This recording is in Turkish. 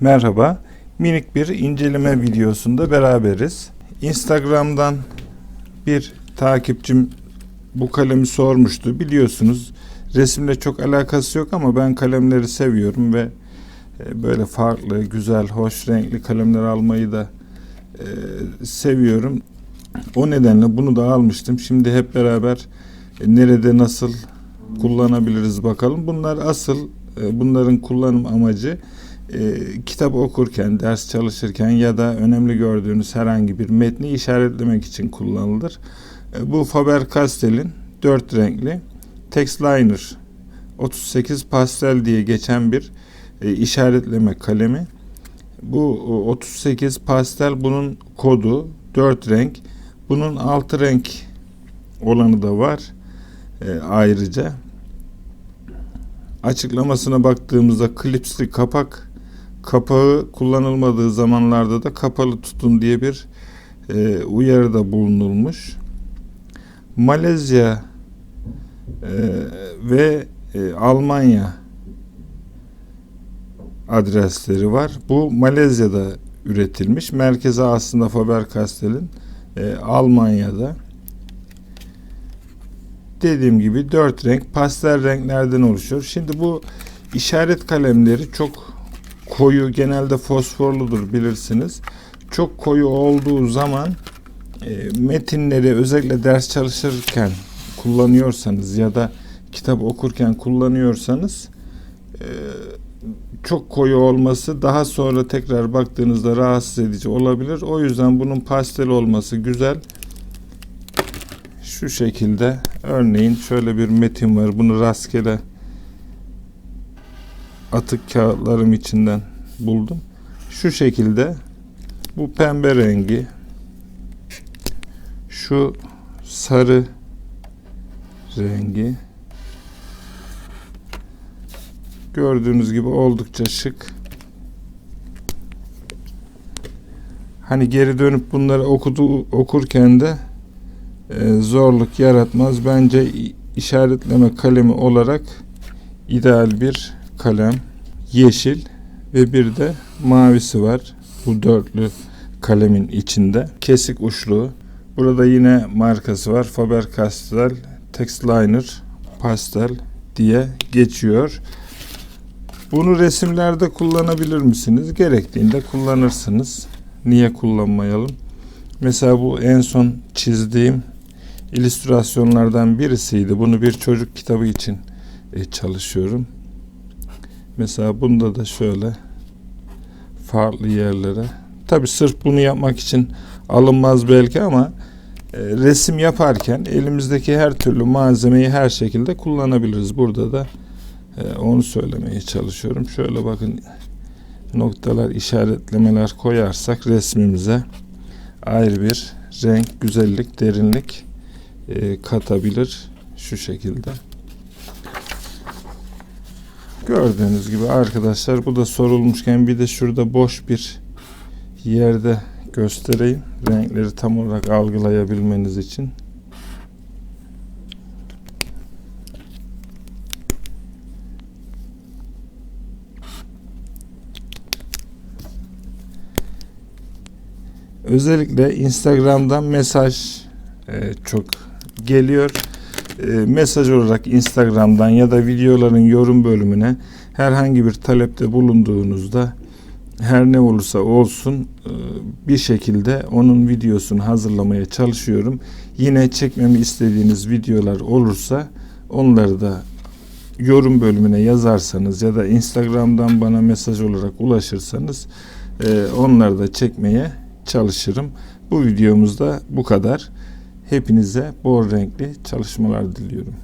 Merhaba, minik bir inceleme videosunda beraberiz. Instagram'dan bir takipçim bu kalemi sormuştu. Biliyorsunuz resimle çok alakası yok ama ben kalemleri seviyorum ve e, böyle farklı, güzel, hoş renkli kalemler almayı da e, seviyorum. O nedenle bunu da almıştım. Şimdi hep beraber e, nerede nasıl kullanabiliriz bakalım. Bunlar asıl bunların kullanım amacı e, kitap okurken, ders çalışırken ya da önemli gördüğünüz herhangi bir metni işaretlemek için kullanılır. E, bu Faber-Castell'in dört renkli Textliner 38 pastel diye geçen bir e, işaretleme kalemi. Bu o, 38 pastel bunun kodu 4 renk. Bunun 6 renk olanı da var e, ayrıca. Açıklamasına baktığımızda klipsli kapak kapağı kullanılmadığı zamanlarda da kapalı tutun diye bir e, uyarıda bulunulmuş. Malezya e, ve e, Almanya adresleri var. Bu Malezya'da üretilmiş. Merkezi aslında Faber-Castell'in e, Almanya'da. Dediğim gibi dört renk pastel renklerden oluşuyor. Şimdi bu işaret kalemleri çok koyu genelde fosforludur bilirsiniz. Çok koyu olduğu zaman e, metinleri özellikle ders çalışırken kullanıyorsanız ya da kitap okurken kullanıyorsanız e, çok koyu olması daha sonra tekrar baktığınızda rahatsız edici olabilir. O yüzden bunun pastel olması güzel. Şu şekilde örneğin şöyle bir metin var. Bunu rastgele atık kağıtlarım içinden buldum. Şu şekilde bu pembe rengi şu sarı rengi gördüğünüz gibi oldukça şık. Hani geri dönüp bunları okudu okurken de e, zorluk yaratmaz. Bence işaretleme kalemi olarak ideal bir kalem. Yeşil ve bir de mavisi var. Bu dörtlü kalemin içinde. Kesik uçlu. Burada yine markası var. Faber-Castell Textliner Pastel diye geçiyor. Bunu resimlerde kullanabilir misiniz? Gerektiğinde kullanırsınız. Niye kullanmayalım? Mesela bu en son çizdiğim illüstrasyonlardan birisiydi. Bunu bir çocuk kitabı için e, çalışıyorum. Mesela bunda da şöyle farklı yerlere. Tabi sırf bunu yapmak için alınmaz belki ama e, resim yaparken elimizdeki her türlü malzemeyi her şekilde kullanabiliriz. Burada da e, onu söylemeye çalışıyorum. Şöyle bakın noktalar, işaretlemeler koyarsak resmimize ayrı bir renk, güzellik, derinlik e, katabilir şu şekilde. Gördüğünüz gibi arkadaşlar bu da sorulmuşken bir de şurada boş bir yerde göstereyim. Renkleri tam olarak algılayabilmeniz için. Özellikle Instagram'dan mesaj e, çok geliyor. E, mesaj olarak Instagram'dan ya da videoların yorum bölümüne herhangi bir talepte bulunduğunuzda her ne olursa olsun e, bir şekilde onun videosunu hazırlamaya çalışıyorum. Yine çekmemi istediğiniz videolar olursa onları da yorum bölümüne yazarsanız ya da Instagram'dan bana mesaj olarak ulaşırsanız e, onları da çekmeye çalışırım. Bu videomuzda bu kadar. Hepinize bol renkli çalışmalar diliyorum.